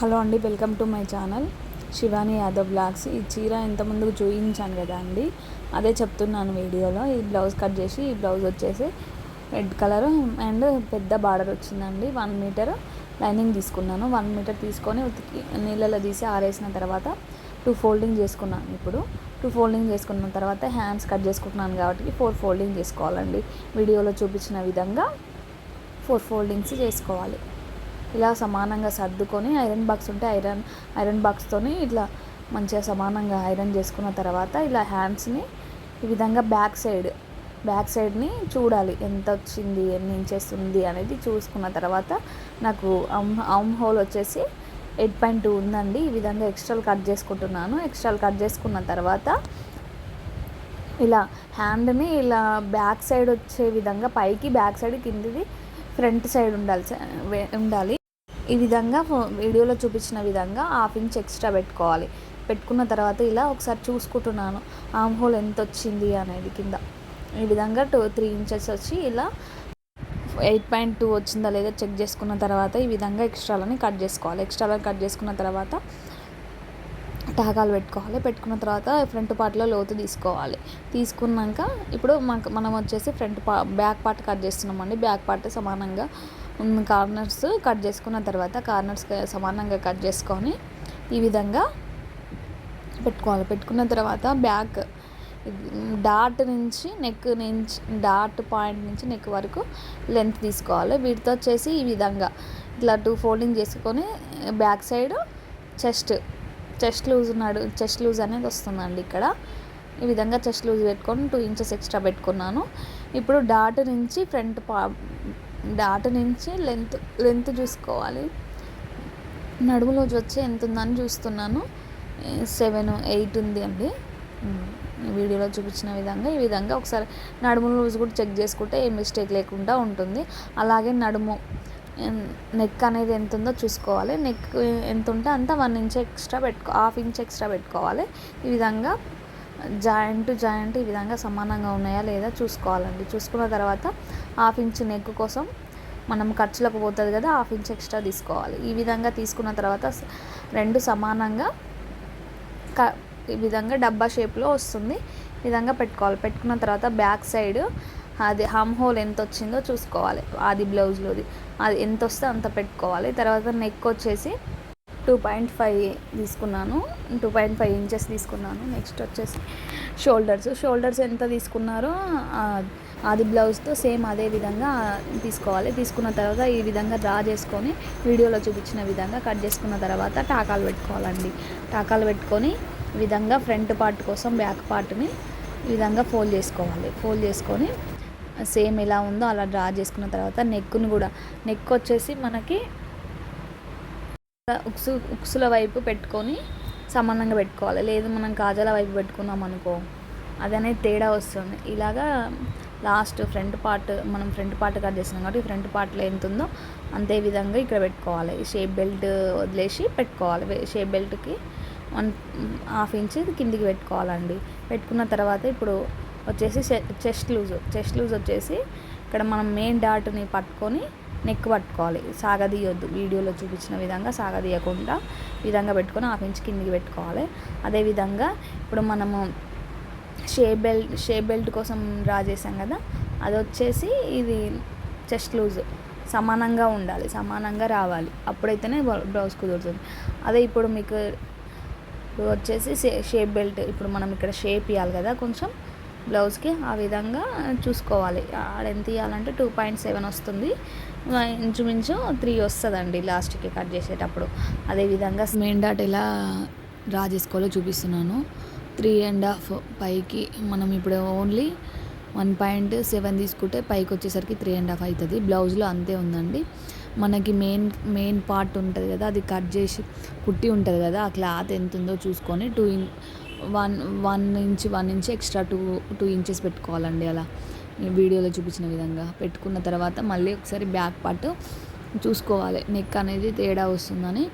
Hello అండి welcome to my channel. Shivani Yadav blogs. ఈ చీర ఇంతకుముందు ముందుకు చూపించాను కదా అండి. అదే చెప్తున్నాను వీడియోలో. ఈ బ్లౌజ్ కట్ చేసి ఈ బ్లౌజ్ వచ్చేసి రెడ్ కలర్ అండ్ పెద్ద బార్డర్ వచ్చిందండి. వన్ మీటర్ లైనింగ్ తీసుకున్నాను. వన్ మీటర్ తీసుకొని ఉతికి నీళ్ళలో తీసి ఆరేసిన తర్వాత టూ ఫోల్డింగ్ చేసుకున్నాను ఇప్పుడు. టూ ఫోల్డింగ్ చేసుకున్న తర్వాత హ్యాండ్స్ కట్ చేసుకుంటున్నాను కాబట్టి ఫోర్ ఫోల్డింగ్ చేసుకోవాలండి. వీడియోలో చూపించిన విధంగా ఫోర్ ఫోల్డింగ్స్ చేసుకోవాలి. ఇలా సమానంగా సర్దుకొని ఐరన్ బాక్స్ ఉంటే ఐరన్ ఐరన్ బాక్స్తోని ఇట్లా మంచిగా సమానంగా ఐరన్ చేసుకున్న తర్వాత ఇలా హ్యాండ్స్ని ఈ విధంగా బ్యాక్ సైడ్ బ్యాక్ సైడ్ని చూడాలి. ఎంత వచ్చింది ఎన్ని ఇంచెస్ ఉంది అనేది చూసుకున్న తర్వాత నాకు అమ్ అమ్ హోల్ వచ్చేసి ఎయిట్ పాయింట్ టూ ఉందండి. ఈ విధంగా ఎక్స్ట్రాలు కట్ చేసుకుంటున్నాను. ఎక్స్ట్రాలు కట్ చేసుకున్న తర్వాత ఇలా హ్యాండ్ని ఇలా బ్యాక్ సైడ్ వచ్చే విధంగా పైకి బ్యాక్ సైడ్ కిందిది ఫ్రంట్ సైడ్ ఉండాలి ఉండాలి. ఈ విధంగా వీడియోలో చూపించిన విధంగా హాఫ్ ఇంచ్ ఎక్స్ట్రా పెట్టుకోవాలి. పెట్టుకున్న తర్వాత ఇలా ఒకసారి చూసుకుంటున్నాను. ఆమ్ హోల్ ఎంత వచ్చింది అనేది కింద. ఈ విధంగా టూ త్రీ ఇంచెస్ వచ్చి ఇలా ఎయిట్ పాయింట్ టూ వచ్చిందా లేదా చెక్ చేసుకున్న తర్వాత ఈ విధంగా ఎక్స్ట్రాలని కట్ చేసుకోవాలి. ఎక్స్ట్రాలని కట్ చేసుకున్న తర్వాత టాకాలు పెట్టుకోవాలి. పెట్టుకున్న తర్వాత ఫ్రంట్ పార్ట్లో లోతు తీసుకోవాలి. తీసుకున్నాక ఇప్పుడు మనకు మనం వచ్చేసి ఫ్రంట్ పా బ్యాక్ పార్ట్ కట్ చేస్తున్నామండి. బ్యాక్ పార్ట్ సమానంగా కార్నర్స్ కట్ చేసుకున్న తర్వాత కార్నర్స్ సమానంగా కట్ చేసుకొని ఈ విధంగా పెట్టుకోవాలి. పెట్టుకున్న తర్వాత బ్యాక్ డాట్ నుంచి నెక్ నుంచి డాట్ పాయింట్ నుంచి నెక్ వరకు లెంత్ తీసుకోవాలి. వీటితో వచ్చేసి ఈ విధంగా ఇట్లా టూ ఫోల్డింగ్ చేసుకొని back side chest chest loose ఉన్నాడు చెస్ట్ లూజ్ అనేది వస్తుందండి ఇక్కడ. ఈ విధంగా చెస్ట్ లూజ్ పెట్టుకొని టూ ఇంచెస్ ఎక్స్ట్రా పెట్టుకున్నాను. ఇప్పుడు డాట్ నుంచి ఫ్రంట్ పా డాట్ నుంచి లెంత్ లెంత్ చూసుకోవాలి. నడుము లూజ్ వచ్చి ఎంత ఉందని చూస్తున్నాను. సెవెన్ ఎయిట్ ఉంది అండి. వీడియోలో చూపించిన విధంగా ఈ విధంగా ఒకసారి నడుము లూజ్ కూడా చెక్ చేసుకుంటే ఏ మిస్టేక్ లేకుండా ఉంటుంది. అలాగే నడుము నెక్ అనేది ఎంత ఉందో చూసుకోవాలి. నెక్ ఎంత ఉంటే అంత వన్ ఇంచ్ ఎక్స్ట్రా పెట్టుకో హాఫ్ ఇంచ్ ఎక్స్ట్రా పెట్టుకోవాలి. ఈ విధంగా జాయింట్ జాయింట్ ఈ విధంగా సమానంగా ఉన్నాయా లేదా చూసుకోవాలండి. చూసుకున్న తర్వాత హాఫ్ ఇంచ్ నెక్ కోసం మనం ఖర్చులకు పోతుంది కదా హాఫ్ ఇంచ్ ఎక్స్ట్రా తీసుకోవాలి. ఈ విధంగా తీసుకున్న తర్వాత రెండు సమానంగా క ఈ విధంగా డబ్బా షేప్లో వస్తుంది. ఈ విధంగా పెట్టుకోవాలి. పెట్టుకున్న తర్వాత బ్యాక్ సైడ్ అది హమ్ హోల్ ఎంత వచ్చిందో చూసుకోవాలి. అది బ్లౌజ్లోది. అది ఎంత వస్తే అంత పెట్టుకోవాలి. తర్వాత నెక్ వచ్చేసి టూ పాయింట్ ఫైవ్ తీసుకున్నాను. టూ పాయింట్ ఫైవ్ ఇంచెస్ తీసుకున్నాను. నెక్స్ట్ వచ్చేసి షోల్డర్స్. షోల్డర్స్ ఎంత తీసుకున్నారో అది బ్లౌజ్తో సేమ్ అదే విధంగా తీసుకోవాలి. తీసుకున్న తర్వాత ఈ విధంగా డ్రా చేసుకొని వీడియోలో చూపించిన విధంగా కట్ చేసుకున్న తర్వాత టాకాలు పెట్టుకోవాలండి. టాకాలు పెట్టుకొని విధంగా ఫ్రంట్ పార్ట్ కోసం బ్యాక్ పార్ట్ని ఈ విధంగా ఫోల్డ్ చేసుకోవాలి. ఫోల్డ్ చేసుకొని సేమ్ ఎలా ఉందో అలా డ్రా చేసుకున్న తర్వాత నెక్ని కూడా. నెక్ వచ్చేసి మనకి ఉక్సు ఉక్సుల వైపు పెట్టుకొని సమానంగా పెట్టుకోవాలి. లేదు మనం కాజాల వైపు పెట్టుకున్నాం అనుకో అదనే తేడా వస్తుంది. ఇలాగా లాస్ట్ ఫ్రంట్ పార్ట్ మనం ఫ్రంట్ పార్ట్ కట్ చేసినాం కాబట్టి ఫ్రంట్ పార్ట్లో ఎంత ఉందో అంతే విధంగా ఇక్కడ పెట్టుకోవాలి. షేప్ బెల్ట్ వదిలేసి పెట్టుకోవాలి. షేప్ బెల్ట్కి వన్ హాఫ్ ఇంచ్ కిందికి పెట్టుకోవాలండి. పెట్టుకున్న తర్వాత ఇప్పుడు వచ్చేసి చెస్ట్ లూజ్ చెస్ట్ లూజ్ వచ్చేసి ఇక్కడ మనం మెయిన్ డాట్ని పట్టుకొని నెక్ పట్టుకోవాలి. సాగదీయొద్దు. వీడియోలో చూపించిన విధంగా సాగదీయకుండా విధంగా పెట్టుకొని హాఫ్ ఇంచ్ కిందికి పెట్టుకోవాలి. అదేవిధంగా ఇప్పుడు మనము షేప్ బెల్ట్ షేప్ బెల్ట్ కోసం డ్రా చేసాం కదా అది వచ్చేసి ఇది చెస్ట్ లూజ్. సమానంగా ఉండాలి. సమానంగా రావాలి. అప్పుడైతేనే బ్లౌజ్ కుదురుతుంది. అదే ఇప్పుడు మీకు వచ్చేసి షేప్ బెల్ట్ ఇప్పుడు మనం ఇక్కడ షేప్ ఇవ్వాలి కదా కొంచెం. బ్లౌజ్కి ఆ విధంగా చూసుకోవాలి. ఆడ ఎంత ఇవ్వాలంటే టూ పాయింట్ సెవెన్ వస్తుంది. ఇంచుమించు త్రీ వస్తుందండి లాస్ట్కి కట్ చేసేటప్పుడు. అదేవిధంగా మెయిన్ డాట్ ఎలా డ్రా చేసుకోవాలో చూపిస్తున్నాను. త్రీ అండ్ హాఫ్ పైకి మనం ఇప్పుడు ఓన్లీ వన్ పాయింట్ సెవెన్ తీసుకుంటే పైకి వచ్చేసరికి త్రీ అండ్ హాఫ్ అవుతుంది. బ్లౌజ్లో అంతే ఉందండి. మనకి మెయిన్ మెయిన్ పార్ట్ ఉంటుంది కదా అది కట్ చేసి కుట్టి ఉంటుంది కదా ఆ క్లాత్ ఎంత ఉందో చూసుకొని two in one one inch one inch extra two two inches పెట్టుకోవాలండి అలా. వీడియోలో చూపించిన విధంగా పెట్టుకున్న తర్వాత మళ్ళీ ఒకసారి బ్యాక్ పార్ట్ చూసుకోవాలి. నెక్ అనేది తేడా వస్తుందని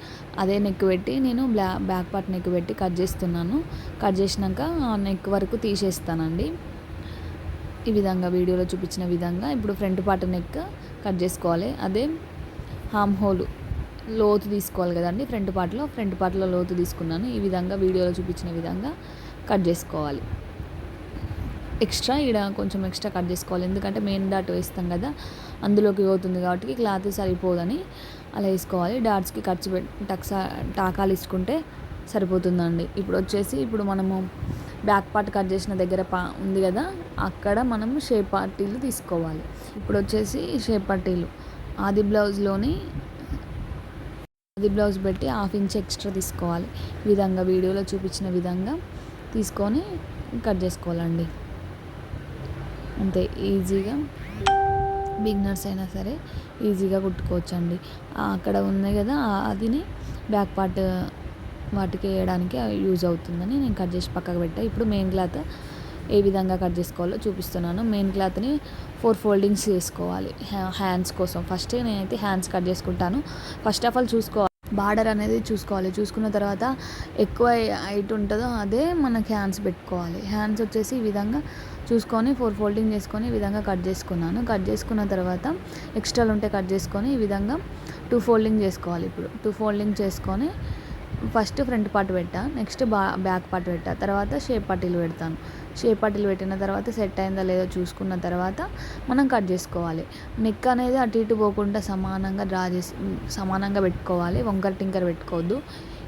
అదే నెక్ పెట్టి నేను బ్లా బ్యాక్ పార్ట్ నెక్ పెట్టి కట్ చేస్తున్నాను. కట్ చేసినాక నెక్ వరకు తీసేస్తానండి. ఈ విధంగా వీడియోలో చూపించిన విధంగా ఇప్పుడు ఫ్రంట్ పార్ట్ నెక్ కట్ చేసుకోవాలి. అదే హామ్ హోల్. లోతు తీసుకోవాలి కదండి ఫ్రంట్ పార్ట్లో. ఫ్రంట్ పార్ట్లో లోతు తీసుకున్నాను. ఈ విధంగా వీడియోలో చూపించిన విధంగా కట్ చేసుకోవాలి. ఎక్స్ట్రా ఇక్కడ కొంచెం ఎక్స్ట్రా కట్ చేసుకోవాలి. ఎందుకంటే మెయిన్ డాట్ వేస్తాం కదా అందులోకి పోతుంది కాబట్టి క్లాత్ సరిపోదని అలా వేసుకోవాలి. డాట్స్కి ఖర్చు పెట్టి టక్సా టాకాలు ఇచ్చుకుంటే సరిపోతుందండి. ఇప్పుడు వచ్చేసి ఇప్పుడు మనము బ్యాక్ పార్ట్ కట్ చేసిన దగ్గర పా ఉంది కదా అక్కడ మనం షేప్ పార్టీలు తీసుకోవాలి. ఇప్పుడు వచ్చేసి షేప్ పార్టీలు. ఆది బ్లౌజ్లోని అది బ్లౌజ్ పెట్టి హాఫ్ ఇంచ్ ఎక్స్ట్రా తీసుకోవాలి. ఈ విధంగా వీడియోలో చూపించిన విధంగా తీసుకొని కట్ చేసుకోవాలండి. అంతే ఈజీగా బిగినర్స్ అయినా సరే ఈజీగా కుట్టుకోవచ్చండి. అక్కడ ఉన్నాయి కదా అదిని బ్యాక్ పార్ట్ వాటికి వేయడానికి యూజ్ అవుతుందని నేను కట్ చేసి పక్కకు పెట్టా. ఇప్పుడు మెయిన్ క్లాత్ ఏ విధంగా కట్ చేసుకోవాలో చూపిస్తున్నాను. మెయిన్ క్లాత్ని ఫోర్ ఫోల్డింగ్స్ చేసుకోవాలి. హ్యాండ్స్ కోసం. ఫస్ట్ నేనైతే హ్యాండ్స్ కట్ చేసుకుంటాను. ఫస్ట్ ఆఫ్ ఆల్ చూసుకోవాలి. బార్డర్ అనేది చూసుకోవాలి. చూసుకున్న తర్వాత ఎక్కువ హైట్ ఉంటుందో అదే మనకి హ్యాండ్స్ పెట్టుకోవాలి. హ్యాండ్స్ వచ్చేసి ఈ విధంగా చూసుకొని ఫోర్ ఫోల్డింగ్ చేసుకొని ఈ విధంగా కట్ చేసుకున్నాను. కట్ చేసుకున్న తర్వాత ఎక్స్ట్రాలు ఉంటే కట్ చేసుకొని ఈ విధంగా టూ ఫోల్డింగ్ చేసుకోవాలి ఇప్పుడు. టూ ఫోల్డింగ్ చేసుకొని ఫస్ట్ ఫ్రంట్ పార్ట్ పెట్టా నెక్స్ట్ బా బ్యాక్ పార్ట్ పెట్టా తర్వాత షేప్ పట్టీలు పెడతాను. షేప్ పట్టీలు పెట్టిన తర్వాత సెట్ అయిందా లేదో చూసుకున్న తర్వాత మనం కట్ చేసుకోవాలి. నెక్ అనేది అటు ఇటు పోకుండా సమానంగా డ్రా చేసి సమానంగా పెట్టుకోవాలి. వంకర టింకర్ పెట్టుకోవద్దు.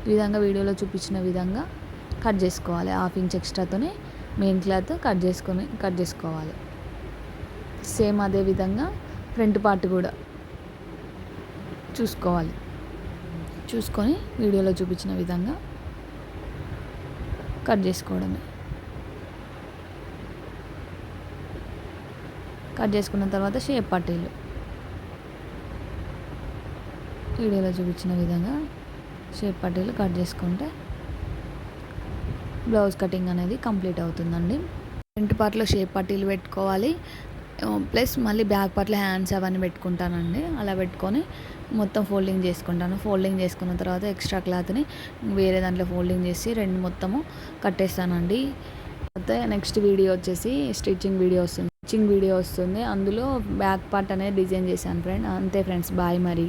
ఈ విధంగా వీడియోలో చూపించిన విధంగా కట్ చేసుకోవాలి. హాఫ్ ఇంచ్ ఎక్స్ట్రాతోనే మెయిన్ క్లాత్ కట్ చేసుకొని కట్ చేసుకోవాలి. సేమ్ అదే విధంగా ఫ్రంట్ పార్ట్ కూడా చూసుకోవాలి. చూసుకొని వీడియోలో చూపించిన విధంగా కట్ చేసుకోవడమే. కట్ చేసుకున్న తర్వాత షేప్ పట్టీలు. వీడియోలో చూపించిన విధంగా షేప్ పట్టీలు కట్ చేసుకుంటే బ్లౌజ్ కటింగ్ అనేది కంప్లీట్ అవుతుందండి. ఫ్రంట్ పార్ట్లో షేప్ పట్టీలు పెట్టుకోవాలి. ప్లస్ మళ్ళీ బ్యాక్ పార్ట్లో హ్యాండ్స్ అవన్నీ పెట్టుకుంటానండి. అలా పెట్టుకొని మొత్తం ఫోల్డింగ్ చేసుకుంటాను. ఫోల్డింగ్ చేసుకున్న తర్వాత ఎక్స్ట్రా క్లాత్ని వేరే దాంట్లో ఫోల్డింగ్ చేసి రెండు మొత్తము కట్టేస్తానండి. అయితే నెక్స్ట్ వీడియో వచ్చేసి స్టిచ్చింగ్ వీడియో వస్తుంది. స్టిచ్చింగ్ వీడియో వస్తుంది. అందులో బ్యాక్ పార్ట్ అనేది డిజైన్ చేశాను ఫ్రెండ్. అంతే ఫ్రెండ్స్. బాయ్ మరి.